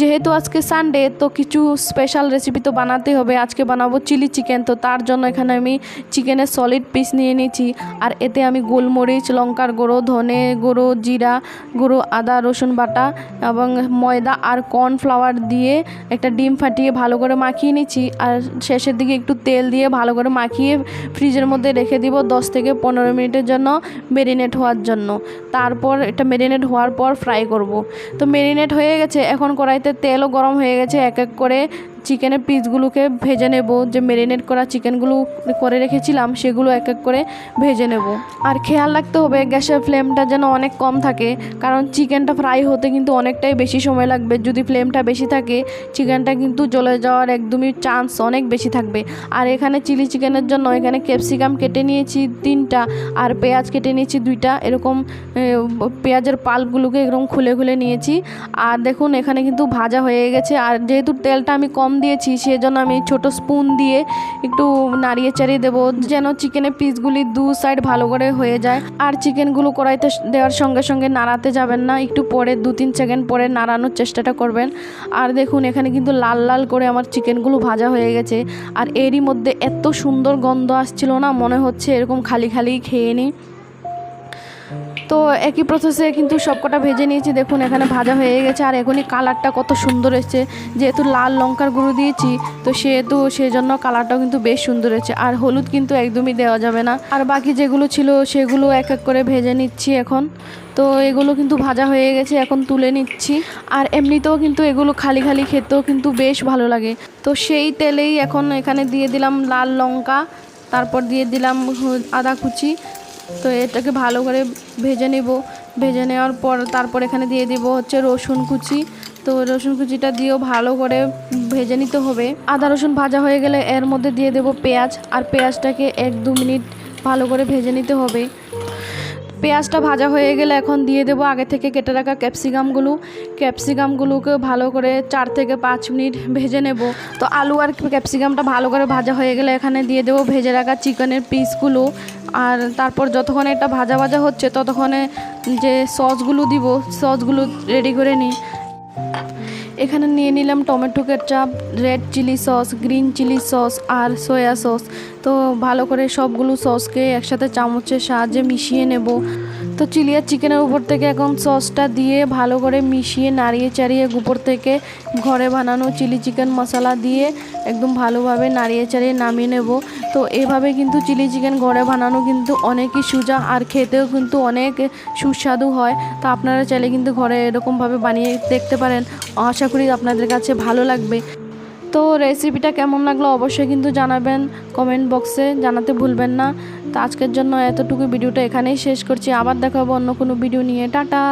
যেহেতু আজকে সানডে তো কিছু স্পেশাল রেসিপি তো বানাতে হবে। আজকে বানাবো চিলি চিকেন তো তার জন্য এখানে আমি চিকেনের সলিড পিস নিয়ে নিয়েছি। আর এতে আমি গোলমরিচ, লঙ্কার গুঁড়ো, ধনে গুঁড়ো, জিরা গুঁড়ো, আদা, রসুন বাটা এবং ময়দা আর কর্নফ্লাওয়ার দিয়ে একটা ডিম ফাটিয়ে ভালো করে মাখিয়ে নিচ্ছি আর শেষের দিকে একটু তেল দিয়ে ভালো করে মাখিয়ে ফ্রিজের মধ্যে রেখে দিব দশ থেকে পনেরো মিনিটের জন্য মেরিনেট হওয়ার জন্য। তারপর এটা মেরিনেট হওয়ার পর ফ্রাই করব। তো মেরিনেট হয়ে গেছে। এখন কড়াইতে তেলও গরম হয়ে গেছে এক এক করে চিকেনের পিসগুলোকে ভেজে নেব, যে মেরিনেট করা চিকেনগুলো করে রেখেছিলাম, সেগুলো এক এক করে ভেজে নেব। আর খেয়াল রাখতে হবে, গ্যাসের ফ্লেমটা যেন অনেক কম থাকে, কারণ চিকেনটা ফ্রাই হতে কিন্তু অনেকটাই বেশি সময় লাগবে। যদি ফ্লেমটা বেশি থাকে, চিকেনটা কিন্তু জ্বলে যাওয়ার একদমই চান্স অনেক বেশি থাকবে। আর এখানে চিলি চিকেনের জন্য এখানে ক্যাপসিকাম কেটে নিয়েছি তিনটা, আর পেঁয়াজ কেটে নিয়েছি দুইটা, এরকম পেঁয়াজের পাল্পগুলোকে এরকম খুলে খুলে নিয়েছি। আর দেখুন, এখানে কিন্তু ভাজা হয়ে গেছে। আর যেহেতু তেলটা আমি কম দিয়েছি, সেজন্য আমি ছোট স্পুন দিয়ে একটু নাড়িয়ে চাড়িয়ে দেবো, যেন চিকেনের পিসগুলি দু সাইড ভালো করে হয়ে যায়। আর চিকেনগুলো কড়াইতে দেওয়ার সঙ্গে সঙ্গে নাড়াতে যাবেন না, একটু পরে, দু তিন সেকেন্ড পরে নাড়ানোর চেষ্টাটা করবেন। আর দেখুন, এখানে কিন্তু লাল লাল করে আমার চিকেনগুলো ভাজা হয়ে গেছে। আর এরই মধ্যে এত সুন্দর গন্ধ আসছিল না, মনে হচ্ছে এরকম খালি খালি খেয়ে নিই। তো একই প্রসেসে কিন্তু সবকটা ভেজে নিয়েছি। দেখুন, এখানে ভাজা হয়ে গেছে। আর এখনই কালারটা কত সুন্দর এসেছে। যেহেতু লাল লঙ্কার গুঁড়ো দিয়েছি, তো সেহেতু সেজন্য কালারটাও কিন্তু বেশ সুন্দর হয়েছে। আর হলুদ কিন্তু একদমই দেওয়া যাবে না। আর বাকি যেগুলো ছিল, সেগুলো এক এক করে ভেজে নিচ্ছি এখন। তো এগুলো কিন্তু ভাজা হয়ে গেছে, এখন তুলে নিচ্ছি। আর এমনিতেও কিন্তু এগুলো খালি খালি খেতেও কিন্তু বেশ ভালো লাগে। তো সেই তেলেই এখন এখানে দিয়ে দিলাম লাল লঙ্কা, তারপর দিয়ে দিলাম আদা কুচি তো এটাকে ভালো করে ভেজে নেব। ভেজে নেওয়ার পর তারপর এখানে দিয়ে দিব হচ্ছে রসুন কুচি। তো রসুন কুচিটা দিয়েও ভালো করে ভেজে নিতে হবে। আদা রসুন ভাজা হয়ে গেলে এর মধ্যে দিয়ে দেব পেঁয়াজ। আর পেঁয়াজটাকে এক দু মিনিট ভালো করে ভেজে নিতে হবে। পেঁয়াজটা ভাজা হয়ে গেলে এখন দিয়ে দেবো আগে থেকে কেটে রাখা ক্যাপসিকামগুলো। ক্যাপসিকামগুলোকে ভালো করে চার থেকে পাঁচ মিনিট ভেজে নেব। তো আলু আর ক্যাপসিকামটা ভালো করে ভাজা হয়ে গেলে এখানে দিয়ে দেবো ভেজে রাখা চিকেনের পিসগুলো। আর তারপর যতক্ষণ এটা ভাজা ভাজা হচ্ছে, ততক্ষণে যে সসগুলো দিব, সসগুলো রেডি করে নিই। এখানে নিয়ে নিলাম tomato ketchup, red chilli sauce, green chilli sauce আর সয়া সস। তো ভালো করে সবগুলো সসকে একসাথে চামচের সাহায্যে মিশিয়ে নেব। তো চিলি আর চিকেনের উপর থেকে এখন সসটা দিয়ে ভালো করে মিশিয়ে, নাড়িয়ে চাড়িয়ে উপর থেকে ঘরে বানানো চিলি চিকেন মশলা দিয়ে একদম ভালোভাবে নাড়িয়ে চাড়িয়ে নামিয়ে নেব। তো এভাবে কিন্তু চিলি চিকেন ঘরে বানানো কিন্তু অনেকই সুজা আর খেতেও কিন্তু অনেক সুস্বাদু হয়। তো আপনারা চাইলে কিন্তু ঘরে এরকমভাবে বানিয়ে দেখতে পারেন। আশা করি আপনাদের কাছে ভালো লাগবে। তো রেসিপিটা কেমন লাগল অবশ্যই কিন্তু জানাবেন কমেন্ট বক্সে জানাতে ভুলবেন না। তো আজকের জন্য এতটুকু, ভিডিওটা এখানেই শেষ করছি। আবার দেখাবো অন্য কোনো ভিডিও নিয়ে। টাটা!